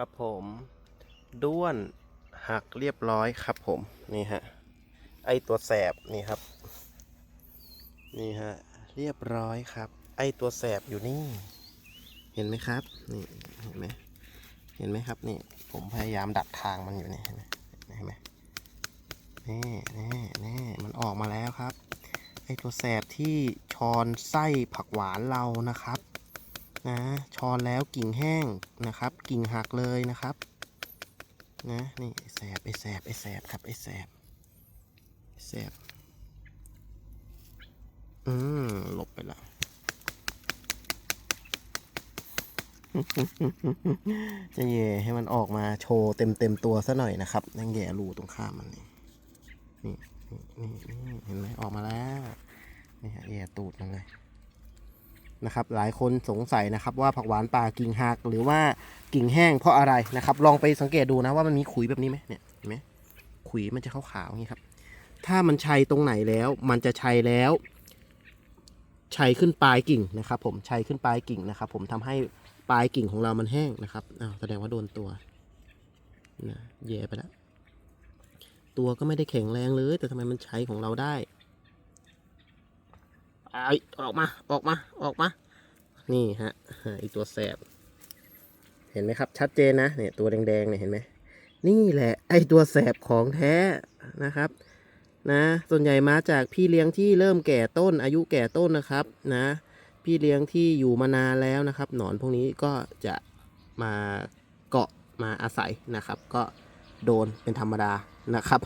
ครับผมด้วนหักเรียบร้อยครับผมนี่ฮะไอตัวแสบนี่ครับ นี่ฮะเรียบร้อยครับ ไอตัวแสบอยู่นี่ เห็นไหมครับนี่เห็นไหมเห็นไหมครับนี่ผมพยายามดักทางมันอยู่นี่เห็นไหมเห็นไหมนี่นี่นี่มันออกมาแล้วครับไอตัวแสบที่ชอนไส้ผักหวานเรานะครับ นะชอนแล้วกิ่งแห้งนะครับ กิ่งหักเลยนะครับนะนี่แสบไอแสบไอแสบครับไอแสบแสบอืมหลบไปล้วจะแย่ให้มันออกมาโชว์เต็มเต็มตัวซะหน่อยนะครับนั่งแย่รูตรงข้ามมันนี่นี่นี่นี่นี่เห็นไหมออกมาแล้วนี่ฮะแย่ตูดมันเลย นะครับหลายคนสงสัยนะครับว่าผักหวานป่ากิ่งหักหรือว่ากิ่งแห้งเพราะอะไรนะครับ ลองไปสังเกตดูนะว่ามันมีขุยแบบนี้ไหมเนี่ยเห็นไหมขุยมันจะขาวๆอย่างนี้ครับ ถ้ามันชัยตรงไหนแล้ว มันจะชัยแล้วชัยขึ้นปลายกิ่งนะครับ ผมชัยขึ้นปลายกิ่งนะครับ ผมทำให้ปลายกิ่งของเรามันแห้งนะครับอ้าวแสดงว่าโดนตัวนะแย่ไปแล้วตัวก็ไม่ได้แข็งแรงเลย แต่ทำไมมันใช้ของเราได้ออกมาออกมาออกมา นี่ฮะไอตัวแสบ เห็นไหมครับ ชัดเจนนะเนี่ยตัวแดงๆเนี่ยเห็นไหมนี่แหละ ไอตัวแสบของแท้นะครับ นะ ส่วนใหญ่มาจากพี่เลี้ยงที่เริ่มแก่ต้น อายุแก่ต้นนะครับนะ พี่เลี้ยงที่อยู่มานานแล้วนะครับ หนอนพวกนี้ก็จะมาเกาะมาอาศัยนะครับ ก็โดนเป็นธรรมดานะครับ